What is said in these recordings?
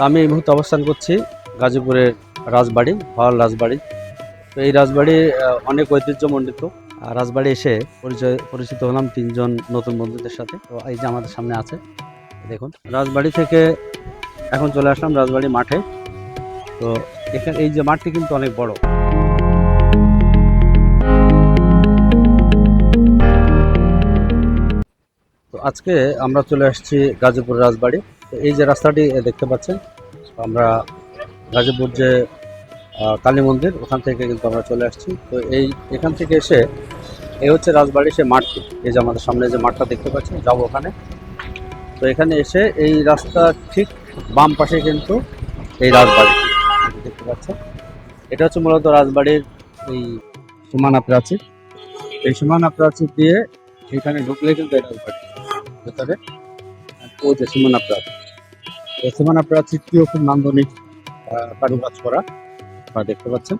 তো আমি এই মুহূর্তে অবস্থান করছি গাজীপুরের রাজবাড়ি, হল রাজবাড়ি। তো এই রাজবাড়ি অনেক ঐতিহ্যমণ্ডিত। রাজবাড়ি এসে পরিচয়, পরিচিত হলাম তিনজন নতুন বন্ধুদের সাথে। তো এই যে আমাদের সামনে আছে, দেখুন। রাজবাড়ি থেকে এখন চলে আসলাম রাজবাড়ি মাঠে। তো এখানে, এই যে মাঠটি কিন্তু অনেক বড়। তো আজকে আমরা চলে আসছি গাজীপুর রাজবাড়ি। এই যে রাস্তাটি দেখতে পাচ্ছেন, আমরা গাজীপুর যে কালী মন্দির, ওখান থেকে কিন্তু আমরা চলে আসছি। তো এই, এখান থেকে এসে এই হচ্ছে রাজবাড়ি, সে মাঠটি। এই যে আমাদের সামনে যে মাঠটা দেখতে পাচ্ছেন, যাব ওখানে। তো এখানে এসে এই রাস্তা ঠিক বাম পাশে কিন্তু এই রাজবাড়ি। দেখতে পাচ্ছেন? এটা হচ্ছে মূলত রাজবাড়ির এই সীমানা প্রাচীর। এই সীমানা প্রাচীর দিয়ে এখানে ঢুকলে কিন্তু এই রাজবাড়ি। ভেতরে, ওই যে সীমানা প্রাচীর। সীমানা প্রাচীরটিও খুব নান্দনিক কারুকাজ করা আপনারা দেখতে পাচ্ছেন।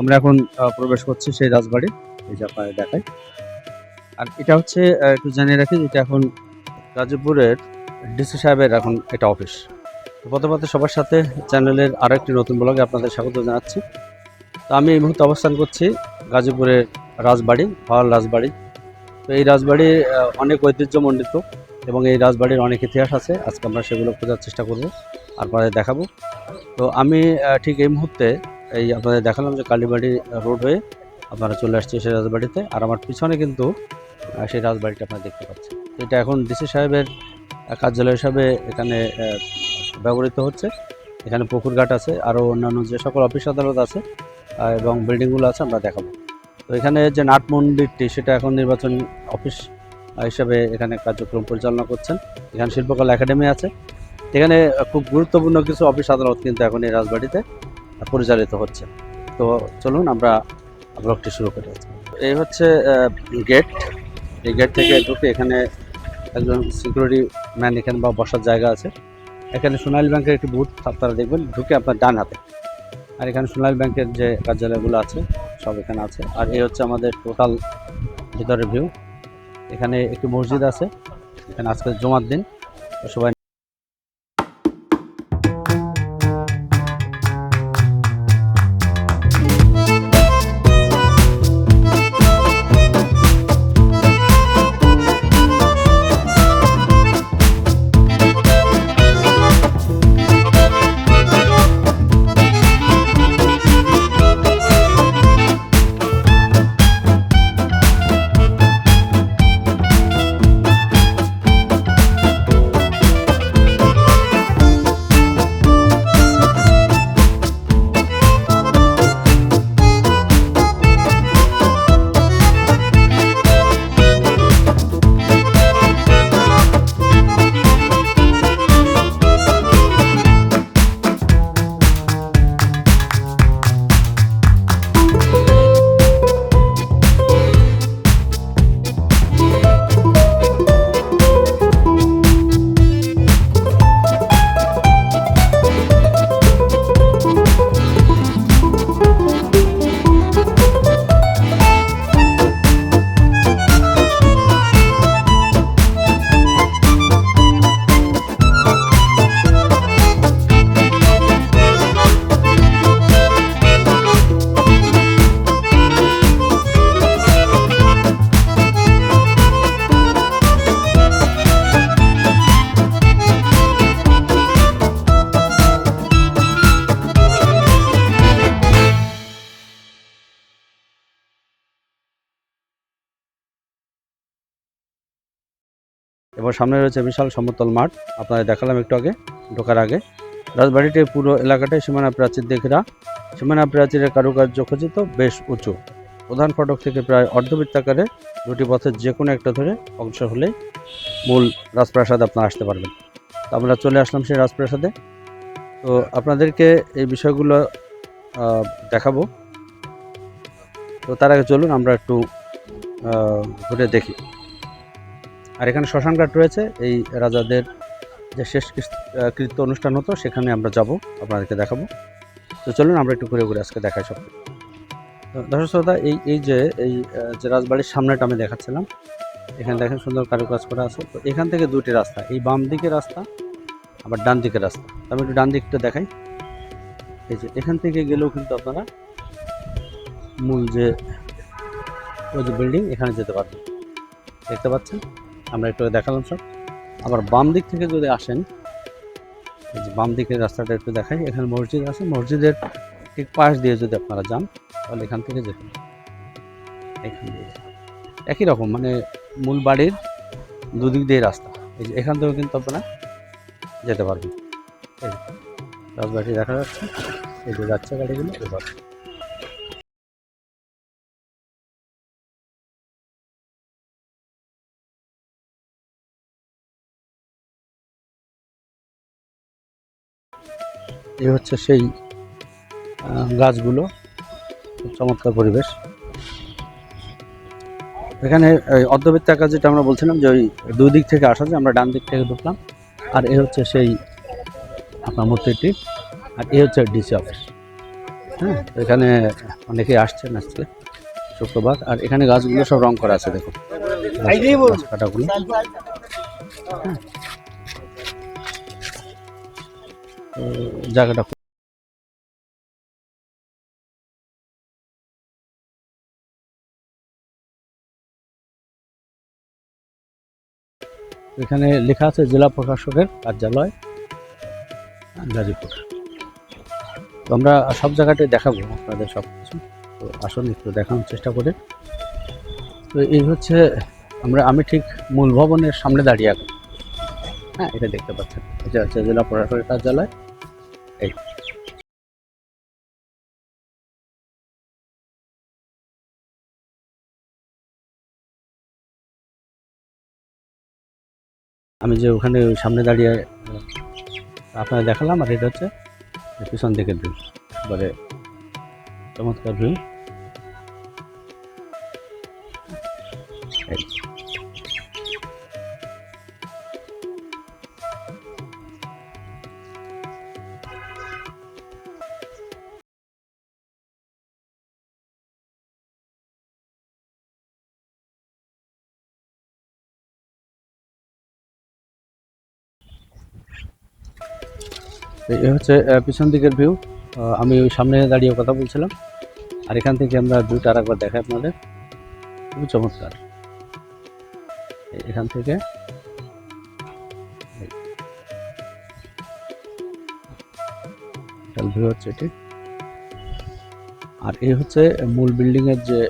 আমরা এখন প্রবেশ করছি সেই রাজবাড়ি, এই যে আপনারা দেখাই। আর এটা হচ্ছে একটু জানিয়ে রাখি এটা এখন গাজীপুরের ডিসি সাহেবের এখন এটা অফিস। তো পথে পথে সবার সাথে চ্যানেলের আরও একটি নতুন ব্লগে আপনাদের স্বাগত জানাচ্ছি। তো আমি এই মুহূর্তে অবস্থান করছি গাজীপুরের রাজবাড়ি হল রাজবাড়ি। তো এই রাজবাড়ি অনেক ঐতিহ্যমণ্ডিত। এবং এই রাজবাড়ির অনেক ইতিহাস আছে, আজকে আমরা সেগুলো খোঁজার চেষ্টা করব আর আপনাদের দেখাবো। তো আমি ঠিক এই মুহূর্তে এই আপনাদের দেখালাম যে কালীবাড়ি রোড হয়ে আপনারা চলে আসছে সেই রাজবাড়িতে, আর আমার পিছনে কিন্তু সেই রাজবাড়িটা আপনারা দেখতে পাচ্ছেন। এটা এখন ডিসি সাহেবের কার্যালয় হিসাবে এখানে ব্যবহৃত হচ্ছে। এখানে পুকুরঘাট আছে আরও অন্যান্য যে সকল অফিস আদালত আছে এবং বিল্ডিংগুলো আছে, আমরা দেখাবো। তো এখানে যে নাট মন্দিরটি সেটা এখন নির্বাচন অফিস হিসাবে এখানে কার্যক্রম পরিচালনা করছেন। এখানে শিল্পকলা একাডেমি আছে। এখানে খুব গুরুত্বপূর্ণ কিছু অফিস আদালত কিন্তু এখন এই রাজবাড়িতে পরিচালিত হচ্ছে। তো চলুন আমরা ব্লগটি শুরু করি। এই হচ্ছে গেট। এই গেট থেকে ঢুকে এখানে একজন সিকিউরিটি ম্যান এখানে বা বসার জায়গা আছে। এখানে সোনালী ব্যাংকের একটি বুথ আপনারা দেখবেন, ঢুকে আপনার ডান হাতে। আর এখানে সোনালী ব্যাংকের যে কার্যালয়গুলো আছে, সব এখানে আছে। আর এই হচ্ছে আমাদের টোটাল ভিতরের ভিউ। এখানে একটি মসজিদ আছে। এখানে আজকে জমার দিন। সবাই এবার সামনে রয়েছে বিশাল সমতল মাঠ। আপনাদের দেখালাম একটু আগে, ঢোকার আগে। রাজবাড়িটির পুরো এলাকাটাই সীমানা প্রাচীর দিয়ে ঘেরা সীমানা প্রাচীরের কারুকার্য খচিত, বেশ উঁচু। প্রধান ফটক থেকে প্রায় অর্ধবৃত্তাকারে দুটি পথের যে কোনো একটা ধরে অংশ হলেই মূল রাজপ্রাসাদে আপনারা আসতে পারবেন। তো আমরা চলে আসলাম সেই রাজপ্রাসাদে। তো আপনাদেরকে এই বিষয়গুলো দেখাবো। তো তার আগে চলুন আমরা একটু ঘুরে দেখি। আর এখানে শ্মশান ঘাট রয়েছে। এই রাজাদের যে শেষ কৃত্য অনুষ্ঠান হতো, সেখানে আমরা যাব, আপনাদেরকে দেখাবো। তো চলুন, আমরা একটু ঘুরে ঘুরে আজকে দেখাই সব। দর্শক শ্রোতা, এই এই যে এই যে রাজবাড়ির সামনেটা আমি দেখাচ্ছিলাম, এখানে দেখেন সুন্দর কারুকাজ করা আছে। তো এখান থেকে দুটি রাস্তা, এই বাম দিকে রাস্তা, আবার ডান দিকের রাস্তা। আমি একটু ডান দিকটা দেখাই। এই যে, এখান থেকে গেলেও কিন্তু আপনারা মূল যে, ওই যে বিল্ডিং, এখানে যেতে পারবেন। দেখতে পাচ্ছেন? আমরা একটু দেখালাম সব। আবার বাম দিক থেকে যদি আসেন বাম দিকের রাস্তাটা একটু দেখাই, এখানে মসজিদ আছে, মসজিদের ঠিক পাশ দিয়ে যদি আপনারা যান, তাহলে এখান থেকে যেতে। এখান দিয়ে একই রকম মানে মূল বাড়ির দুদিক দিয়ে রাস্তা। এই যে এখান থেকেও কিন্তু আপনারা যেতে পারবেন। রাজবাড়ি দেখা যাচ্ছে, এই যে যাচ্ছে গাড়িগুলো, এবার এই হচ্ছে সেই গাছগুলো। চমৎকার পরিবেশ। এখানে ওই অর্ধবৃত্তাকার যেটা আমরা বলছিলাম যে ওই দুই দিক থেকে আসা যায়, আমরা ডান দিক থেকে ঢুকলাম। আর এ হচ্ছে সেই আপনার মূর্তিটি, আর এ হচ্ছে ডিসি অফিস হ্যাঁ এখানে অনেকেই আসছেন আজকে, শুক্রবার। আর এখানে গাছগুলো সব রং করা আছে, দেখুন। কাটাগুলো হ্যাঁ। জায়গাটা এখানে লেখা আছে জেলা প্রশাসকের কার্যালয়, গাজীপুর। তো আমরা সব জায়গাটাই দেখাবো আপনাদের সব কিছু। তো আসুন একটু দেখানোর চেষ্টা করে। তো এই হচ্ছে আমরা, আমি ঠিক মূল ভবনের সামনে দাঁড়িয়ে আছি। হ্যাঁ এটা দেখতে পাচ্ছেন। এটা হচ্ছে জেলা প্রশাসকের কার্যালয়। এই। আমি যে ওখানে সামনে দাঁড়িয়ে আপনারা দেখালাম, আর এটা হচ্ছে পিছন দিকের ভিউ এবারে চমৎকার ভিউ এই হচ্ছে পিছন দিকের ভিউ আমি ওই সামনে দাঁড়িয়ে কথা বলছিলাম। আর এখান থেকে আমরা ভিউটা আর একবার দেখাই আপনাদের। খুবই চমৎকার। এখান থেকে। ভিউ হচ্ছে এটি। আর এই হচ্ছে মূল বিল্ডিংয়ের যে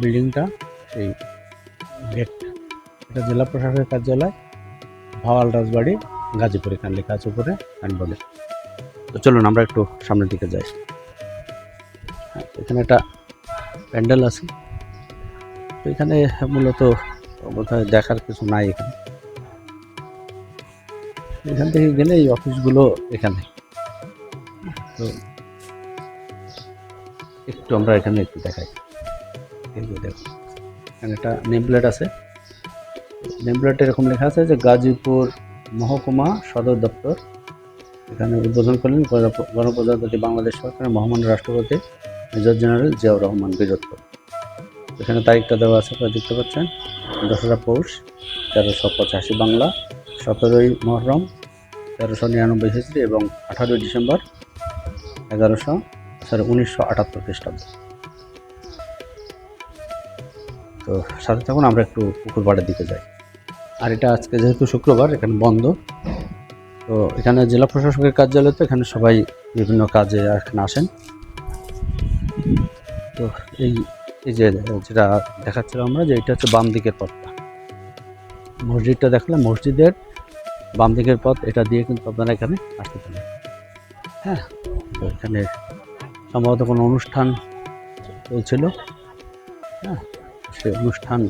বিল্ডিংটা সেই গেট এটা জেলা প্রশাসনের কার্যালয়, ভাওয়াল রাজবাড়ি। গাজীপুর এখানে লেখা আছে উপরে সাইনবোর্ডে তো চলুন আমরা একটু সামনের দিকে যাই। হ্যাঁ, এখানে একটা প্যান্ডেল আছে। তো এখানে মূলত বোধহয় দেখার কিছু নাই এখানে। এখান থেকে গেলে এই অফিসগুলো এখানে। তো একটু আমরা এখানে একটু দেখাই। এই এখানে একটা নেম প্লেট আছে। নেম প্লেটে এরকম লেখা আছে যে গাজীপুর মহকুমা সদর দপ্তর। এখানে উদ্বোধন করলেন গণপ্রজাতন্ত্রী বাংলাদেশ সরকারের মহামান্য রাষ্ট্রপতি মেজর জেনারেল জিয়াউর রহমান বীরত্ব। এখানে তারিখটা দেওয়া আছে, আপনারা দেখতে পাচ্ছেন। দশরা পৌষ, তেরোশো পঁচাশি বাংলা, সতেরোই মহরম, তেরোশো নিরানব্বই হিজড়ি এবং আঠারোই ডিসেম্বর, এগারোশো সরি উনিশশো আটাত্তর খ্রিস্টাব্দ। তো সাথে থাকুন, আমরা একটু পুকুর পাড়ের দিকে যাই। আর এটা আজকে যেহেতু শুক্রবার, এখানে বন্ধ। তো এখানে জেলা প্রশাসকের কার্যালয় তো এখানে সবাই বিভিন্ন কাজে এখানে আসেন। তো এই এই যে যেটা দেখাচ্ছিলাম আমরা যে এটা হচ্ছে বাম দিকের পথটা। মসজিদটা দেখলাম, মসজিদের বাম দিকের পথ, এটা দিয়ে কিন্তু আপনারা এখানে আসতে পারেন। হ্যাঁ তো এখানে সম্ভবত কোনো অনুষ্ঠান চলছিল। হ্যাঁ সে অনুষ্ঠান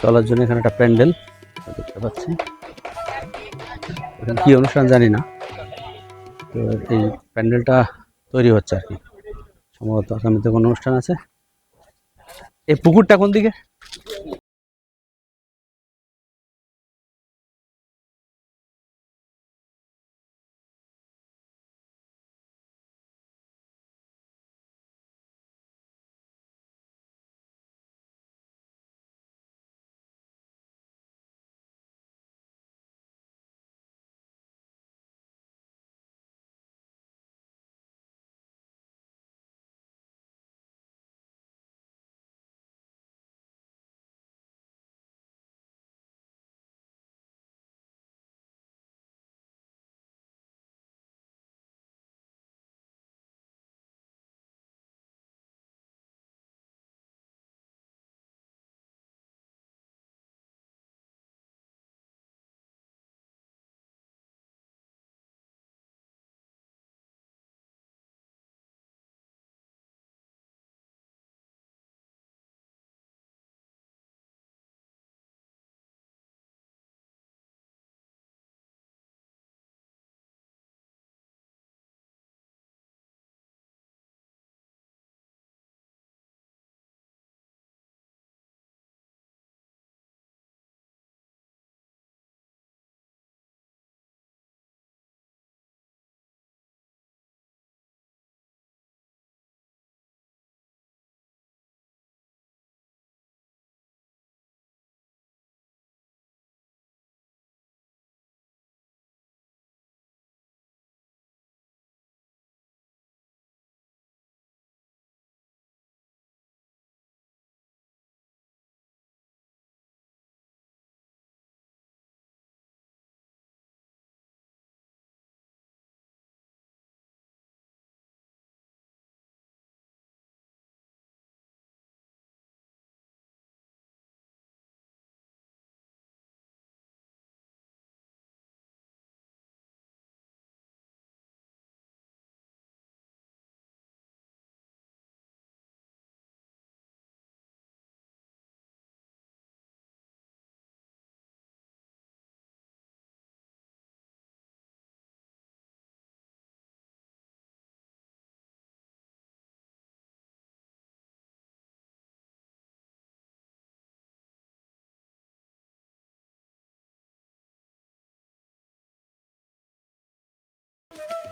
চলার জন্য এখানে একটা প্যান্ডেল দেখতে পাচ্ছি। এখানে কি অনুষ্ঠান জানি না। তো এই প্যান্ডেলটা তৈরি হচ্ছে আর কি। সম্ভবত আগামীতে কোনো অনুষ্ঠান আছে। এই পুকুরটা কোন দিকে?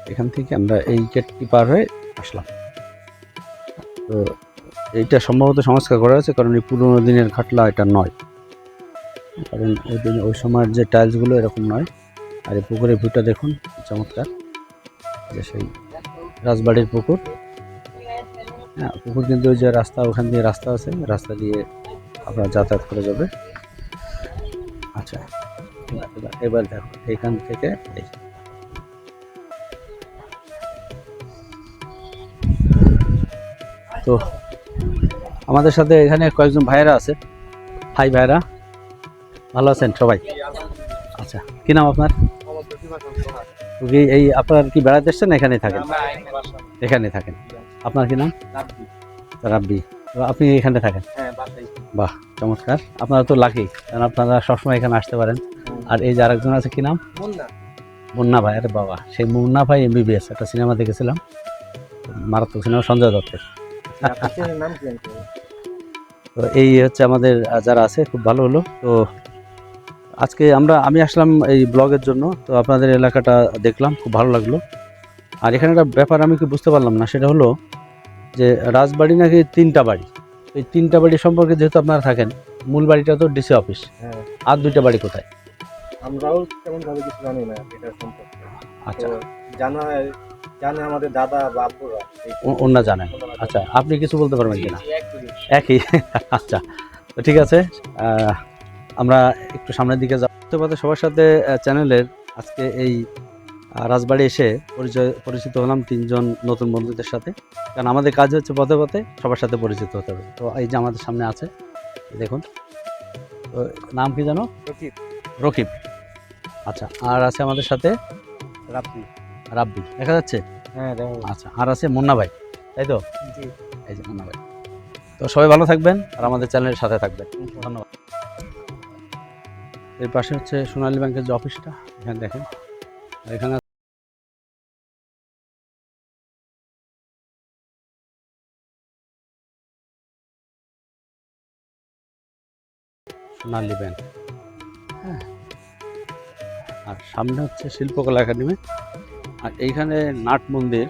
এখান থেকে আমরা এই গেটটি পার হয়ে আসলাম। তো এইটা সম্ভবত সংস্কার করা হয়েছে কারণ এই পুরোনো দিনের খাটলা এটা নয়। কারণ ওই দিন ওই সময়ের যে টাইলসগুলো এরকম নয়। আর এই পুকুরের ভিউটা দেখুন, চমৎকার। যে সেই রাজবাড়ির পুকুর। হ্যাঁ পুকুর কিন্তু ওই যে রাস্তা, ওখান দিয়ে রাস্তা আছে। রাস্তা দিয়ে আপনার যাতায়াত করে যাবে। আচ্ছা এবার- দেখো এইখান থেকে এই তো আমাদের সাথে এখানে কয়েকজন ভাইয়েরা আছে। ভাই ভাইয়েরা ভালো আছেন সবাই? আচ্ছা কি নাম আপনার? এই আপনার কি বেড়াতে এসছেন না এখানেই থাকেন? এখানে থাকেন। আপনার কি নাম? রাব্বি। আপনি এখানে থাকেন? বাহ চমৎকার। আপনারা তো লাকি কারণ আপনারা সবসময় এখানে আসতে পারেন। আর এই যে আরেকজন আছে কি নাম? মুন্না। ভাই আরে বাবা সেই মুন্না ভাই এমবিবিএস একটা সিনেমা দেখেছিলাম। মারাত্মক সিনেমা সঞ্জয় দত্তের। তো এই হচ্ছে আমাদের যারা আছে খুব ভালো হলো। তো আজকে আমরা আমি আসলাম এই ব্লগের জন্য তো আপনাদের এলাকাটা দেখলাম খুব ভালো লাগল। আর এখানে একটা ব্যাপার আমি কি বুঝতে পারলাম না সেটা হলো যে রাজবাড়ি নাকি তিনটা বাড়ি? এই তিনটা বাড়ি সম্পর্কে যেহেতু আপনারা থাকেন মূল বাড়িটা তো ডিসি অফিস। হ্যাঁ। আর দুইটা বাড়ি কোথায়? আমরাও তেমন ভাবে কিছু জানি না এটা সম্পর্কে। আচ্ছা। জানা জানে আমাদের দাদা বা আব্বুরা। এই ওনারা জানেন আচ্ছা আপনি কিছু বলতে পারবেন কিনা? একই। আচ্ছা তো ঠিক আছে আমরা একটু সামনের দিকে যাব। তো পথে সবার সাথে চ্যানেলের আজকে এই রাজবাড়ি এসে পরিচয় পরিচিত হলাম তিনজন নতুন বন্ধুদের সাথে। কারণ আমাদের কাজ হচ্ছে পথে পথে সবার সাথে পরিচিত হতে হবে। তো এই যে আমাদের সামনে আছে দেখুন। তো নাম কি জানো রকিব। রকিব। আচ্ছা আর আছে আমাদের সাথে রাব্বি রাব্বি দেখা যাচ্ছে? হ্যাঁ আচ্ছা আর আছে মুন্না ভাই তাই তো? এই যে মুন্না ভাই। তো সবাই ভালো থাকবেন আর আমাদের চ্যানেলের সাথে থাকবেন। ধন্যবাদ। এর পাশে হচ্ছে সোনালী ব্যাংকের যে অফিসটা এখানে দেখেন। এখানে সোনালী ব্যাংক। হ্যাঁ। আর সামনে হচ্ছে শিল্পকলা একাডেমি। আর এইখানে নাট মন্দির।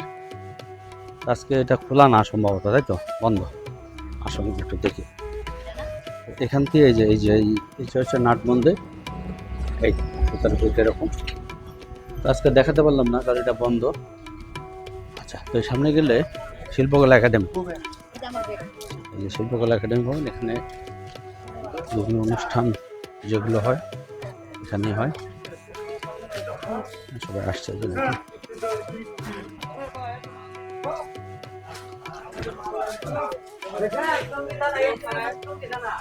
আজকে এটা খোলা না, সম্ভবত, তাই তো? বন্ধ। আসুন একটু দেখি। এখান থেকে এই যে এই যে এই যে হচ্ছে নাট মন্দির। এই, ভিতরে ঢুকে এরকম। আজকে দেখাতে পারলাম না, কারণ এটা বন্ধ। আচ্ছা তো সামনে গেলে শিল্পকলা একাডেমি। এই যে শিল্পকলা একাডেমি ভবন, এখানে বিভিন্ন অনুষ্ঠান যেগুলো হয়, এখানেই হয়। সবাই আসছে।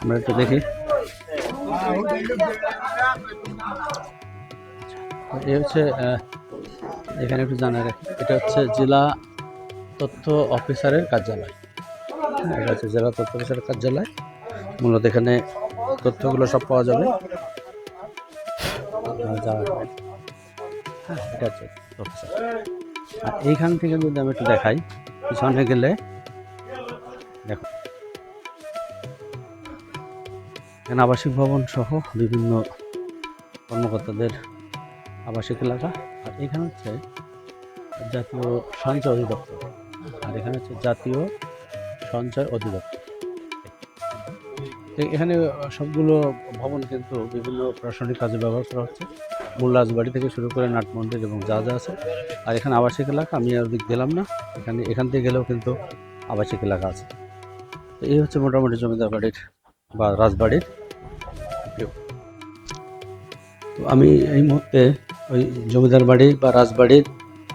আমরা একটু দেখি। এ হচ্ছে এখানে একটু জানা রাখি। এটা হচ্ছে জেলা তথ্য অফিসারের কার্যালয়। এটা হচ্ছে জেলা তথ্য অফিসারের কার্যালয়। মূলত এখানে তথ্যগুলো সব পাওয়া যাবে। পর- হ্যাঁ আর এইখান থেকে যদি আমি একটু দেখাই, পিছনে গেলে, দেখো। এখানে আবাসিক ভবন সহ বিভিন্ন কর্মকর্তাদের আবাসিক এলাকা। আর এখানে হচ্ছে জাতীয় সঞ্চয় অধিদপ্তর। আর এখানে হচ্ছে জাতীয় সঞ্চয় অধিদপ্তর। এখানে সবগুলো ভবন কিন্তু বিভিন্ন প্রশাসনিক কাজে ব্যবহার করা হচ্ছে। মূল রাজবাড়ি থেকে শুরু করে নাট মন্দির এবং যা যা আছে। আর এখানে আবাসিক এলাকা, আমি আর ওদিক গেলাম না। এখানে, এখান থেকে গেলেও কিন্তু আবাসিক এলাকা আছে। তো এই হচ্ছে মোটামুটি জমিদার বাড়ির বা রাজবাড়ির তো আমি এই মুহূর্তে ওই জমিদার বাড়ি বা রাজবাড়ির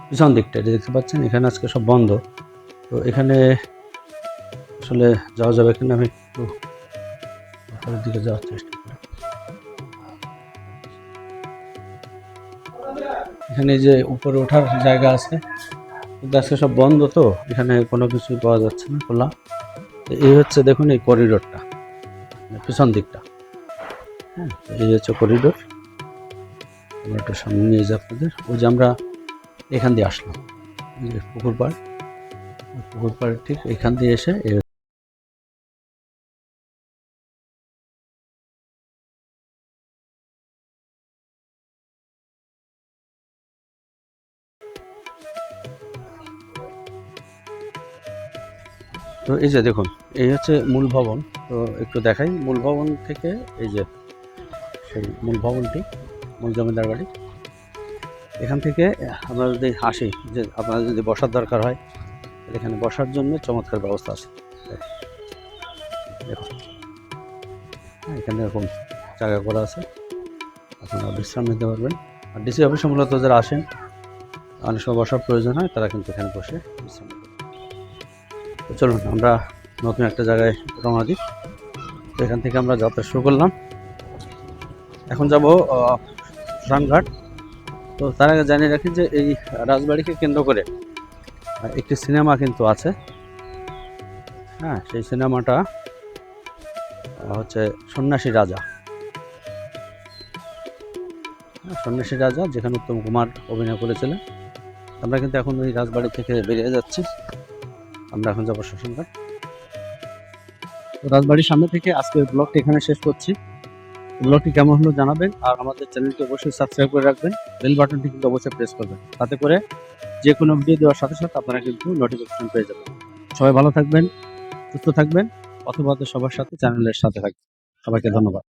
পিছন দিকটা দেখতে পাচ্ছেন, এখানে আজকে সব বন্ধ। তো এখানে আসলে যাওয়া যাবে কিনা আমি একটু দিকে যাওয়ার চেষ্টা এখানে যে উপরে ওঠার জায়গা আছে, কিন্তু আজকে সব বন্ধ তো, এখানে কোনো কিছুই পাওয়া যাচ্ছে না খোলা। এই হচ্ছে দেখুন এই করিডোরটা মানে পিছন দিকটা। হ্যাঁ এই হচ্ছে করিডোর আমরা একটু সামনে নিয়ে যাই আপনাদের। ওই যে আমরা এখান দিয়ে আসলাম পুকুর পাড়। পুকুর পাড়ের ঠিক এখান দিয়ে এসে এই তো এই যে দেখুন এই হচ্ছে মূল ভবন। তো একটু দেখাই মূল ভবন থেকে এই যে সেই মূল ভবনটি মূল জমিদার বাড়ি। এখান থেকে আমরা যদি আসি যে আপনার যদি বসার দরকার হয় এখানে বসার জন্য চমৎকার ব্যবস্থা আছে। দেখুন। হ্যাঁ, এখানে এরকম জায়গা করা আছে। আপনারা বিশ্রাম নিতে পারবেন। আর ডিসি অফিসে মূলত যারা আসেন অনেক সময় বসার প্রয়োজন হয় তারা কিন্তু এখানে বসে বিশ্রাম। তো চলুন আমরা নতুন একটা জায়গায় রওনা দিই। তো এখান থেকে আমরা যাত্রা শুরু করলাম। এখন যাব শ্মশানঘাট তো তার আগে জানিয়ে রাখি যে এই রাজবাড়িকে কেন্দ্র করে একটি সিনেমা কিন্তু আছে। হ্যাঁ সেই সিনেমাটা হচ্ছে সন্ন্যাসী রাজা। হ্যাঁ, সন্ন্যাসী রাজা যেখানে উত্তম কুমার অভিনয় করেছিলেন। আমরা কিন্তু এখন ওই রাজবাড়ি থেকে বেরিয়ে যাচ্ছি। আমরা এখন যাব শ্মশানঘাট রাজবাড়ির সামনে থেকে আজকের ব্লগটি এখানে শেষ করছি। ব্লগটি কেমন হলো জানাবেন আর আমাদের চ্যানেলটি অবশ্যই সাবস্ক্রাইব করে রাখবেন। বেল বাটনটি কিন্তু অবশ্যই প্রেস করবেন। তাতে করে যে কোনো ভিডিও দেওয়ার সাথে সাথে আপনারা কিন্তু নোটিফিকেশন পেয়ে যাবেন। সবাই ভালো থাকবেন, সুস্থ থাকবেন, অথবা সবার সাথে চ্যানেলের সাথে থাকবেন। সবাইকে ধন্যবাদ।